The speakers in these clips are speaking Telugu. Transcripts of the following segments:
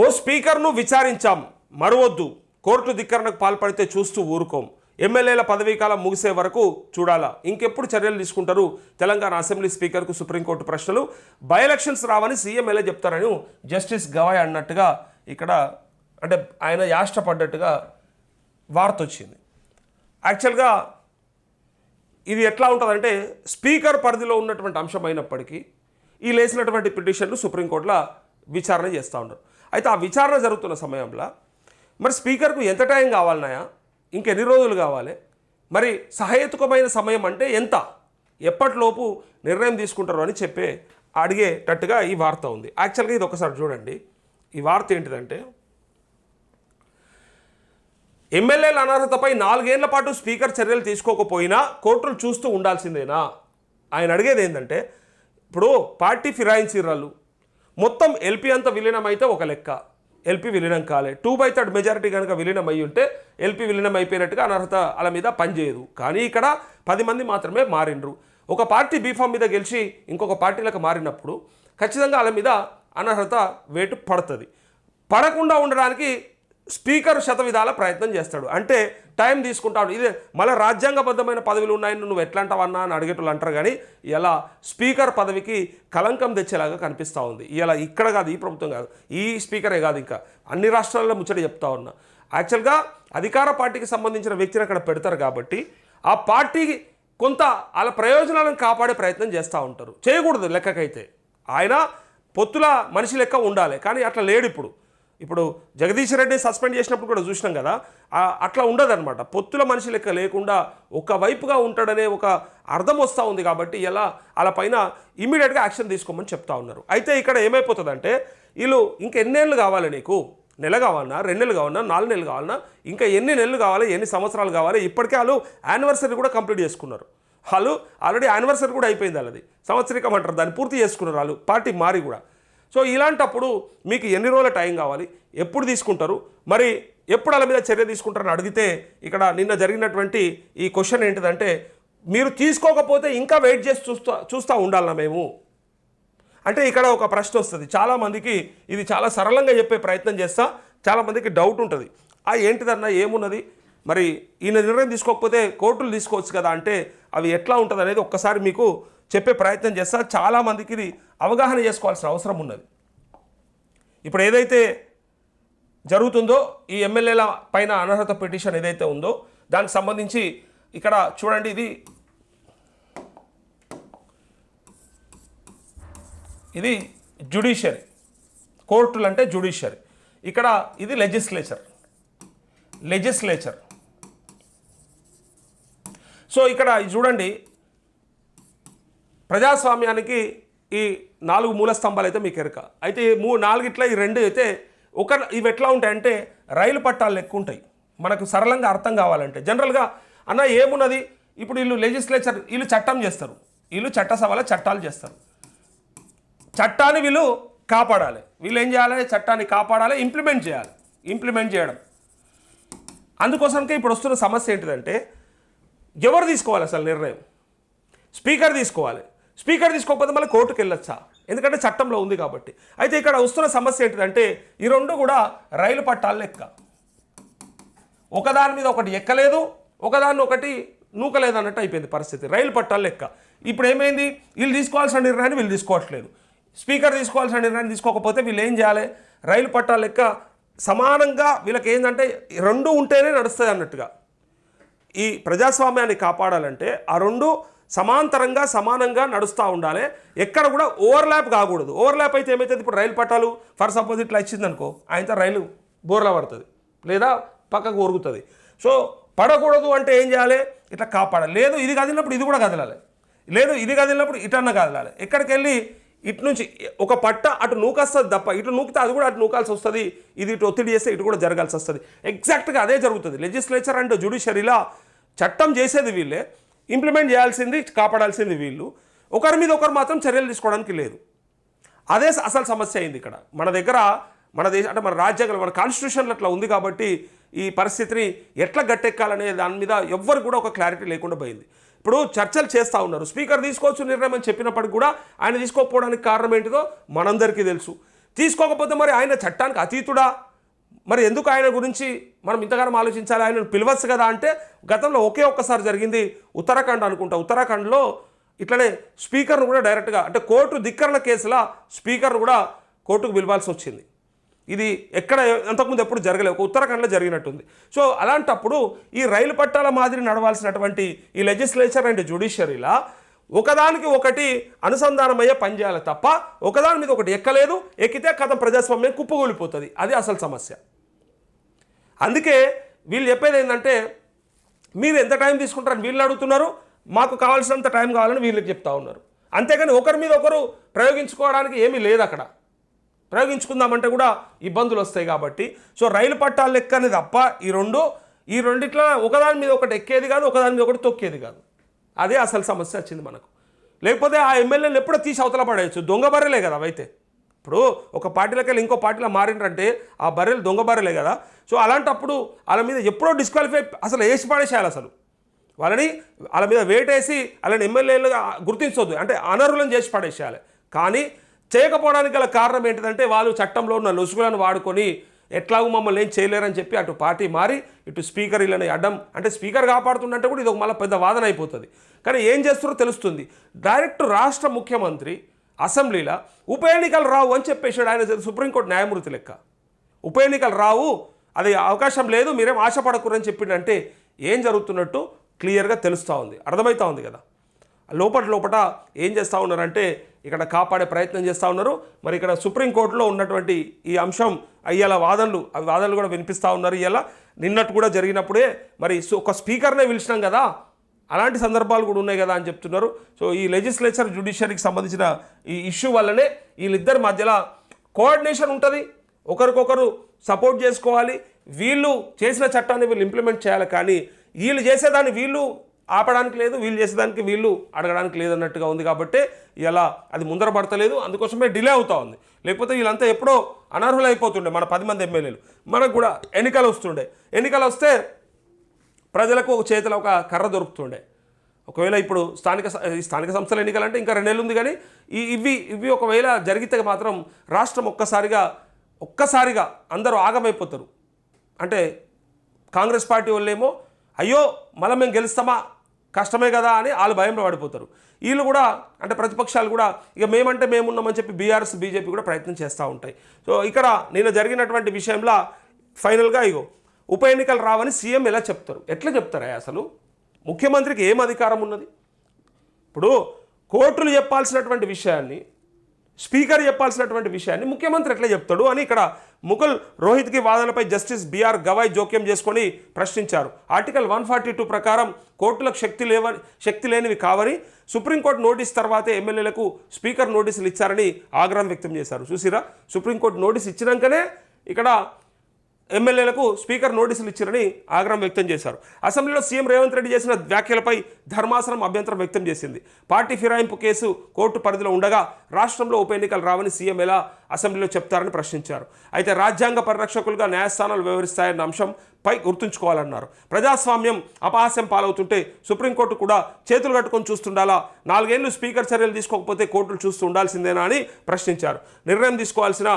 ఓ స్పీకర్ను విచారించాం. మరవద్దు. కోర్టు ధిక్కరణకు పాల్పడితే చూస్తూ ఊరుకోం. ఎమ్మెల్యేల పదవీ కాలం ముగిసే వరకు చూడాలా. ఇంకెప్పుడు చర్యలు తీసుకుంటారు? తెలంగాణ అసెంబ్లీ స్పీకర్కు సుప్రీంకోర్టు ప్రశ్నలు. బై ఎలక్షన్స్ రావని సీఎం ఎలా చెప్తారని జస్టిస్ గవాయ్ అన్నట్టుగా ఇక్కడ అంటే ఆయన యాష్టపడ్డట్టుగా వార్త వచ్చింది. యాక్చువల్గా ఇది ఎట్లా ఉంటుందంటే స్పీకర్ పరిధిలో ఉన్నటువంటి అంశం అయినప్పటికీ ఈ లేచినటువంటి పిటిషన్లు సుప్రీంకోర్టులో విచారణ చేస్తూ ఉన్నారు. అయితే ఆ విచారణ జరుగుతున్న సమయంలో మరి స్పీకర్కు ఎంత టైం కావాలన్నాయా ఇంకెన్ని రోజులు కావాలి? మరి సహేతుకమైన సమయం అంటే ఎంత? ఎప్పటిలోపు నిర్ణయం తీసుకుంటారు అని చెప్పే అడిగేటట్టుగా ఈ వార్త ఉంది. యాక్చువల్గా ఇది ఒకసారి చూడండి. ఈ వార్త ఏంటిదంటే ఎమ్మెల్యేల అనర్హతపై నాలుగేళ్ళ పాటు స్పీకర్ చర్యలు తీసుకోకపోయినా కోర్టులు చూస్తూ ఉండాల్సిందేనా? ఆయన అడిగేది ఏంటంటే ఇప్పుడు పార్టీ ఫిరాయించిర్రాళ్ళు మొత్తం ఎల్పీ అంతా విలీనం అయితే ఒక లెక్క. ఎల్పీ విలీనం కాలే. టూ బై థర్డ్ మెజారిటీ కనుక విలీనం అయి ఉంటే ఎల్పీ విలీనం అయిపోయినట్టుగా అనర్హత అల మీద పనిచేయదు. కానీ ఇక్కడ పది మంది మాత్రమే మారిండ్రు. ఒక పార్టీ బీఫామ్ మీద గెలిచి ఇంకొక పార్టీలకు మారినప్పుడు ఖచ్చితంగా వాళ్ళ మీద అనర్హత వేటు పడుతుంది. పడకుండా ఉండడానికి స్పీకర్ శతవిధాల ప్రయత్నం చేస్తాడు. అంటే టైం తీసుకుంటాడు. ఇదే మళ్ళీ రాజ్యాంగబద్ధమైన పదవులు ఉన్నాయని నువ్వు ఎట్లా అంటావన్నా అని అడిగేటోళ్ళు అంటారు కానీ ఇలా స్పీకర్ పదవికి కలంకం తెచ్చేలాగా కనిపిస్తూ ఉంది. ఇలా ఇక్కడ కాదు ఈ ప్రభుత్వం కాదు ఈ స్పీకరే కాదు ఇంకా. అన్ని రాష్ట్రాల్లో ముచ్చట చెప్తా ఉన్నా. యాక్చువల్గా అధికార పార్టీకి సంబంధించిన వ్యక్తిని అక్కడ పెడతారు కాబట్టి ఆ పార్టీకి కొంత వాళ్ళ ప్రయోజనాలను కాపాడే ప్రయత్నం చేస్తూ ఉంటారు. చేయకూడదు లెక్కకైతే. ఆయన పొత్తుల మనిషి లెక్క ఉండాలి. కానీ అట్లా లేడు ఇప్పుడు. ఇప్పుడు జగదీష్ రెడ్డి సస్పెండ్ చేసినప్పుడు కూడా చూసినాం కదా అట్లా ఉండదన్నమాట. పొత్తుల మనిషి లెక్క లేకుండా ఒక వైపుగా ఉంటాడనే ఒక అర్థం వస్తూ ఉంది కాబట్టి ఎలా అలా పైన ఇమీడియట్గా యాక్షన్ తీసుకోమని చెప్తా ఉన్నారు. అయితే ఇక్కడ ఏమైపోతుందంటే వీళ్ళు ఇంకెన్నేళ్ళు కావాలి నీకు? నెల కావాలన్నా రెండు నెలలు కావాలన్నా నాలుగు నెలలు కావాలన్నా ఇంకా ఎన్ని నెలలు కావాలి ఎన్ని సంవత్సరాలు కావాలి ఇప్పటికే వాళ్ళు యానివర్సరీ కూడా కంప్లీట్ చేసుకున్నారు. వాళ్ళు ఆల్రెడీ యానివర్సరీ కూడా అయిపోయింది వాళ్ళది. సంవత్సరికం అంటారు దాన్ని పూర్తి చేసుకున్నారు వాళ్ళు పార్టీ మారి కూడా. సో ఇలాంటప్పుడు మీకు ఎన్ని రోజుల టైం కావాలి? ఎప్పుడు తీసుకుంటారు? మరి ఎప్పుడు వాళ్ళ మీద చర్య తీసుకుంటారని అడిగితే ఇక్కడ నిన్న జరిగినటువంటి ఈ క్వశ్చన్ ఏంటిదంటే మీరు తీసుకోకపోతే ఇంకా వెయిట్ చేసి చూస్తా చూస్తూ ఉండాలన్నా మేము? అంటే ఇక్కడ ఒక ప్రశ్న వస్తుంది. చాలామందికి ఇది చాలా సరళంగా చెప్పే ప్రయత్నం చేస్తా చాలామందికి డౌట్ ఉంటుంది. ఆ ఏంటిదన్నా ఏమున్నది? మరి ఈయన నిర్ణయం తీసుకోకపోతే కోర్టులు తీసుకోవచ్చు కదా అంటే అవి ఎట్లా ఉంటుంది అనేది ఒక్కసారి మీకు చెప్పే ప్రయత్నం చేస్తా చాలామందికి ఇది అవగాహన చేసుకోవాల్సిన అవసరం ఉన్నది. ఇప్పుడు ఏదైతే జరుగుతుందో ఈ ఎమ్మెల్యేల పైన అనర్హత పిటిషన్ ఏదైతే ఉందో దానికి సంబంధించి ఇక్కడ చూడండి ఇది ఇది జుడిషియరీ కోర్టులు అంటే జుడిషియరీ ఇక్కడ ఇది లెజిస్లేచర్. లెజిస్లేచర్. సో ఇక్కడ ఇది చూడండి ప్రజాస్వామ్యానికి ఈ నాలుగు మూల స్తంభాలు అయితే మీకు ఎరుక. అయితే ఈ మూ నాలుగిట్ల ఈ రెండు అయితే ఒక ఇవి ఎట్లా ఉంటాయంటే రైలు పట్టాలు ఎక్కువ ఉంటాయి. మనకు సరళంగా అర్థం కావాలంటే. జనరల్గా అన్న ఏమున్నది? ఇప్పుడు వీళ్ళు లెజిస్లేచర్ వీళ్ళు చట్టం చేస్తారు. వీళ్ళు చట్టసభలో చట్టాలు చేస్తారు. చట్టాన్ని వీళ్ళు కాపాడాలి. వీళ్ళు ఏం చేయాలి? చట్టాన్ని కాపాడాలి ఇంప్లిమెంట్ చేయాలి. ఇంప్లిమెంట్ చేయడం. అందుకోసంకే ఇప్పుడు వస్తున్న సమస్య ఏంటిదంటే ఎవరు తీసుకోవాలి అసలు నిర్ణయం? స్పీకర్ తీసుకోవాలి. స్పీకర్ తీసుకోకపోతే మళ్ళీ కోర్టుకు వెళ్ళొచ్చా? ఎందుకంటే చట్టంలో ఉంది కాబట్టి. అయితే ఇక్కడ వస్తున్న సమస్య ఏంటిదంటే ఈ రెండు కూడా రైలు పట్టాలు లెక్క. ఒకదాని మీద ఒకటి ఎక్కలేదు ఒకదాన్ని ఒకటి నూకలేదు అన్నట్టు అయిపోయింది పరిస్థితి. రైలు పట్టాలు లెక్క. ఇప్పుడు ఏమైంది? వీళ్ళు తీసుకోవాల్సిన నిర్ణయాన్ని వీళ్ళు తీసుకోవట్లేదు. స్పీకర్ తీసుకోవాల్సిన నిర్ణయాన్ని తీసుకోకపోతే వీళ్ళు ఏం చేయాలి? రైలు పట్టాలు లెక్క సమానంగా వీళ్ళకి ఏంటంటే రెండు ఉంటేనే నడుస్తుంది అన్నట్టుగా. ఈ ప్రజాస్వామ్యాన్ని కాపాడాలంటే ఆ రెండు సమాంతరంగా సమానంగా నడుస్తూ ఉండాలి. ఎక్కడ కూడా ఓవర్లాప్ కాకూడదు. ఓవర్లాప్ అయితే ఏమవుతుంది ఇప్పుడు రైలు పట్టాలు ఫర్ సపోజ్ ఇట్లా ఇచ్చిందనుకో ఆయనతో రైలు బోర్లా పడుతుంది. లేదా పక్కకు ఒరుగుతుంది. సో పడకూడదు అంటే ఏం చేయాలి? ఇట్లా కాపాడాలి. లేదు ఇది కదిలినప్పుడు ఇది కూడా కదలాలి. లేదు ఇది కదిలినప్పుడు ఇటన్న కదలాలి. ఎక్కడికి వెళ్ళి ఇటు నుంచి ఒక పట్ట అటు నూకొస్తుంది తప్ప ఇటు నూకితే అది కూడా అటు నూకాల్సి వస్తుంది. ఇది ఇటు ఒత్తిడి చేస్తే ఇటు కూడా జరగాల్సి వస్తుంది. ఎగ్జాక్ట్గా అదే జరుగుతుంది. లెజిస్లేచర్ అండ్ జుడిషియరీలా చట్టం చేసేది వీళ్ళే. ఇంప్లిమెంట్ చేయాల్సింది కాపాడాల్సింది వీళ్ళు. ఒకరి మీద ఒకరు మాత్రం చర్యలు తీసుకోవడానికి లేదు. అదే స- అసలు సమస్య అయింది ఇక్కడ. మన దగ్గర మన దేశ అంటే మన రాజ్యాంగంలో మన కాన్స్టిట్యూషన్లో అట్లా ఉంది కాబట్టి ఈ పరిస్థితిని ఎట్లా గట్టెక్కాలనే దాని మీద ఎవ్వరు కూడా ఒక క్లారిటీ లేకుండా పోయింది. ఇప్పుడు చర్చలు చేస్తూ ఉన్నారు. స్పీకర్ తీసుకోవచ్చు నిర్ణయం అని చెప్పినప్పటికి కూడా ఆయన తీసుకోకపోవడానికి కారణం ఏంటిదో మనందరికీ తెలుసు. తీసుకోకపోతే మరి ఆయన చట్టానికి అతీతుడా? మరి ఎందుకు ఆయన గురించి మనం ఇంతగానం ఆలోచించాలి? ఆయనను పిలవచ్చు కదా అంటే గతంలో ఒకే ఒక్కసారి జరిగింది ఉత్తరాఖండ్ అనుకుంటా. ఉత్తరాఖండ్లో ఇట్లనే స్పీకర్ను కూడా డైరెక్ట్గా అంటే కోర్టు ధిక్కరణ కేసుల స్పీకర్ను కూడా కోర్టుకు పిలవాల్సి వచ్చింది. ఇది ఎక్కడ అంతకుముందు ఎప్పుడు జరగలేదు ఒక ఉత్తరాఖండ్లో జరిగినట్టుంది. సో అలాంటప్పుడు ఈ రైలు పట్టాల మాదిరి నడవాల్సినటువంటి ఈ లెజిస్లేచర్ అండ్ జ్యుడిషియరీలా ఒకదానికి ఒకటి అనుసంధానమయ్యే పనిచేయాలి తప్ప ఒకదాని మీద ఒకటి ఎక్కలేదు. ఎక్కితే కథం ప్రజాస్వామ్యం కుప్పగూలిపోతుంది అది అసలు సమస్య. అందుకే వీళ్ళు చెప్పేది ఏంటంటే మీరు ఎంత టైం తీసుకుంటారని వీళ్ళు అడుగుతున్నారు మాకు కావాల్సినంత టైం కావాలని వీళ్ళకి చెప్తా ఉన్నారు. అంతేగాని ఒకరి మీద ఒకరు ప్రయోగించుకోవడానికి ఏమీ లేదు అక్కడ. ప్రయోగించుకుందామంటే కూడా ఇబ్బందులు వస్తాయి కాబట్టి. సో రైలు పట్టాలు అనేది తప్ప ఈ రెండు ఈ రెండిట్లో ఒకదాని మీద ఒకటి ఎక్కేది కాదు ఒకదాని మీద ఒకటి తొక్కేది కాదు. అదే అసలు సమస్య వచ్చింది మనకు. లేకపోతే ఆ ఎమ్మెల్యేలు ఎప్పుడో తీసి అవతల పడేయచ్చు. దొంగ బర్రెలే కదా అవైతే ఇప్పుడు ఒక పార్టీలోకి వెళ్ళి ఇంకో పార్టీలో మారిండ్రంటే ఆ బర్రెలు దొంగ బర్రెలే కదా. సో అలాంటప్పుడు వాళ్ళ మీద ఎప్పుడో డిస్క్వాలిఫై అసలు వేసి పడేసేయాలి అసలు. వాళ్ళని వాళ్ళ మీద వేటేసి వాళ్ళని ఎమ్మెల్యేలుగా గుర్తించొద్దు. అంటే అనర్హులను చేసి పడేసేయాలి కానీ చేయకపోవడానికి గల కారణం ఏంటిదంటే వాళ్ళు చట్టంలో ఉన్న లొసుగులను వాడుకొని ఎట్లాగూ మమ్మల్ని ఏం చేయలేరని చెప్పి అటు పార్టీ మారి ఇటు స్పీకర్ వీళ్ళని అడ్డం అంటే స్పీకర్ కాపాడుతుందంటే కూడా ఇది ఒక మళ్ళీ పెద్ద వాదన అయిపోతుంది. కానీ ఏం చేస్తారో తెలుస్తుంది. డైరెక్ట్ రాష్ట్ర ముఖ్యమంత్రి అసెంబ్లీలో ఉప ఎన్నికలు రావు అని చెప్పేశాడు ఆయన సుప్రీంకోర్టు న్యాయమూర్తి లెక్క. ఉప ఎన్నికలు రావు అది అవకాశం లేదు మీరేం ఆశపడకూరని చెప్పిండంటే ఏం జరుగుతున్నట్టు క్లియర్గా తెలుస్తూ ఉంది అర్థమవుతా ఉంది కదా. లోపల లోపల ఏం చేస్తూ ఉన్నారంటే ఇక్కడ కాపాడే ప్రయత్నం చేస్తూ ఉన్నారు మరి ఇక్కడ సుప్రీంకోర్టులో ఉన్నటువంటి ఈ అంశం అయ్యేలా వాదనలు అవి వాదనలు కూడా వినిపిస్తూ ఉన్నారు ఇలా నిన్నట్టు కూడా జరిగినప్పుడే మరి ఒక స్పీకర్నే పిలిచినాం కదా అలాంటి సందర్భాలు కూడా ఉన్నాయి కదా అని చెప్తున్నారు. సో ఈ లెజిస్లేచర్ జ్యుడిషియరీకి సంబంధించిన ఈ ఇష్యూ వల్లనే వీళ్ళిద్దరి మధ్యలో కోఆర్డినేషన్ ఉంటుంది. ఒకరికొకరు సపోర్ట్ చేసుకోవాలి. వీళ్ళు చేసిన చట్టాన్ని వీళ్ళు ఇంప్లిమెంట్ చేయాలి కానీ వీళ్ళు చేసేదాన్ని వీళ్ళు ఆపడానికి లేదు వీళ్ళు చేసేదానికి వీళ్ళు అడగడానికి లేదన్నట్టుగా ఉంది కాబట్టి ఇలా అది ముందర పడతలేదు. అందుకోసమే డిలే అవుతా ఉంది. లేకపోతే వీళ్ళంతా ఎప్పుడో అనర్హులు అయిపోతుండే మన పది మంది ఎమ్మెల్యేలు. మనకు కూడా ఎన్నికలు వస్తుండే. ఎన్నికలు వస్తే ప్రజలకు ఒక చేతిలో ఒక కర్ర దొరుకుతుండే. ఒకవేళ ఇప్పుడు స్థానిక ఈ స్థానిక సంస్థల ఎన్నికలంటే ఇంకా రెండేళ్ళు ఉంది కానీ ఈ ఇవి ఇవి ఒకవేళ జరిగితే మాత్రం రాష్ట్రం ఒక్కసారిగా ఒక్కసారిగా అందరూ ఆగమైపోతారు. అంటే కాంగ్రెస్ పార్టీ వాళ్ళేమో అయ్యో మళ్ళీ మేము గెలుస్తామా? కష్టమే కదా అని వాళ్ళు భయంలో పడిపోతారు. వీళ్ళు కూడా అంటే ప్రతిపక్షాలు కూడా ఇక మేమంటే మేమున్నామని చెప్పి బీఆర్ఎస్ బీజేపీ కూడా ప్రయత్నం చేస్తూ ఉంటాయి. సో ఇక్కడ నిన్న జరిగినటువంటి విషయంలో ఫైనల్గా ఇగో ఉప ఎన్నికలు రావని సీఎం ఎలా చెప్తారు? ఎట్లా చెప్తారా అసలు? ముఖ్యమంత్రికి ఏం అధికారం ఉన్నది? ఇప్పుడు కోర్టులు చెప్పాల్సినటువంటి విషయాన్ని స్పీకర్ చెప్పాల్సినటువంటి విషయాన్ని ముఖ్యమంత్రి ఎట్లా చెప్తాడు అని ఇక్కడ ముకుల్ రోహిత్కి వాదనలపై జస్టిస్ బిఆర్ గవాయ్ జోక్యం చేసుకొని ప్రశ్నించారు. ఆర్టికల్ వన్ ఫార్టీ టూ ప్రకారం కోర్టులకు శక్తి లేవని శక్తి లేనివి కావని సుప్రీంకోర్టు నోటీస్ తర్వాతే ఎమ్మెల్యేలకు స్పీకర్ నోటీసులు ఇచ్చారని ఆగ్రహం వ్యక్తం చేశారు. చూసిరా? సుప్రీంకోర్టు నోటీస్ ఇచ్చినాకనే ఇక్కడ ఎమ్మెల్యేలకు స్పీకర్ నోటీసులు ఇచ్చారని ఆగ్రహం వ్యక్తం చేశారు. అసెంబ్లీలో సీఎం రేవంత్ రెడ్డి చేసిన వ్యాఖ్యలపై ధర్మాసనం అభ్యంతరం వ్యక్తం చేసింది. పార్టీ ఫిరాయింపు కేసు కోర్టు పరిధిలో ఉండగా రాష్ట్రంలో ఉప ఎన్నికలు రావని సీఎం ఎలా అసెంబ్లీలో చెప్తారని ప్రశ్నించారు. అయితే రాజ్యాంగ పరిరక్షకులుగా న్యాయస్థానాలు వ్యవహరిస్తాయన్న అంశం పై గుర్తుంచుకోవాలన్నారు. ప్రజాస్వామ్యం అపహాస్యం పాలవుతుంటే సుప్రీంకోర్టు కూడా చేతులు కట్టుకొని చూస్తుండాలా? నాలుగేళ్ళు స్పీకర్ చర్యలు తీసుకోకపోతే కోర్టులు చూస్తూ ఉండాల్సిందేనా అని ప్రశ్నించారు. నిర్ణయం తీసుకోవాల్సిన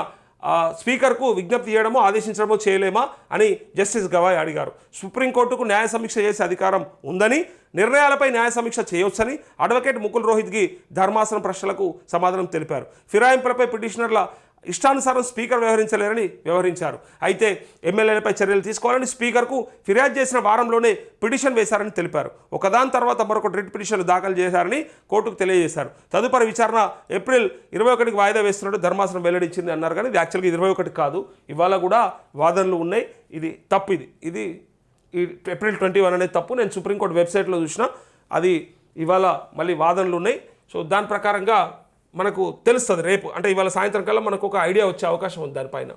స్పీకర్కు విజ్ఞప్తి చేయడమో ఆదేశించడమో చేయలేమా అని జస్టిస్ గవాయ్ అడిగారు. సుప్రీంకోర్టుకు న్యాయ సమీక్ష చేసే అధికారం ఉందని నిర్ణయాలపై న్యాయ సమీక్ష చేయొచ్చని అడ్వకేట్ ముకుల్ రోహిత్కి ధర్మాసనం ప్రశ్నలకు సమాధానం తెలిపారు. ఫిరాయింపులపై పిటిషనర్ల ఇష్టానుసారం స్పీకర్ వ్యవహరించలేరని వ్యవహరించారు. అయితే ఎమ్మెల్యేలపై చర్యలు తీసుకోవాలని స్పీకర్కు ఫిర్యాదు చేసిన వారంలోనే పిటిషన్ వేశారని తెలిపారు. ఒకదాని తర్వాత మరొక రిట్ పిటిషన్ దాఖలు చేశారని కోర్టుకు తెలియజేశారు. తదుపరి విచారణ ఏప్రిల్ ఇరవై ఒకటికి వాయిదా వేస్తున్నట్టు ధర్మాసనం వెల్లడించింది అన్నారు కానీ ఇది యాక్చువల్గా ఇరవై ఒకటి కాదు. ఇవాళ కూడా వాదనలు ఉన్నాయి. ఇది తప్పు ఇది. ఇది ఈ ఏప్రిల్ ట్వంటీ వన్ అనేది తప్పు. నేను సుప్రీంకోర్టు వెబ్సైట్లో చూసిన అది ఇవాళ మళ్ళీ వాదనలు ఉన్నాయి. సో దాని ప్రకారంగా మనకు తెలుస్తుంది రేపు. అంటే ఇవాళ సాయంత్రం కల్లా మనకు ఒక ఐడియా వచ్చే అవకాశం ఉంది దానిపైన.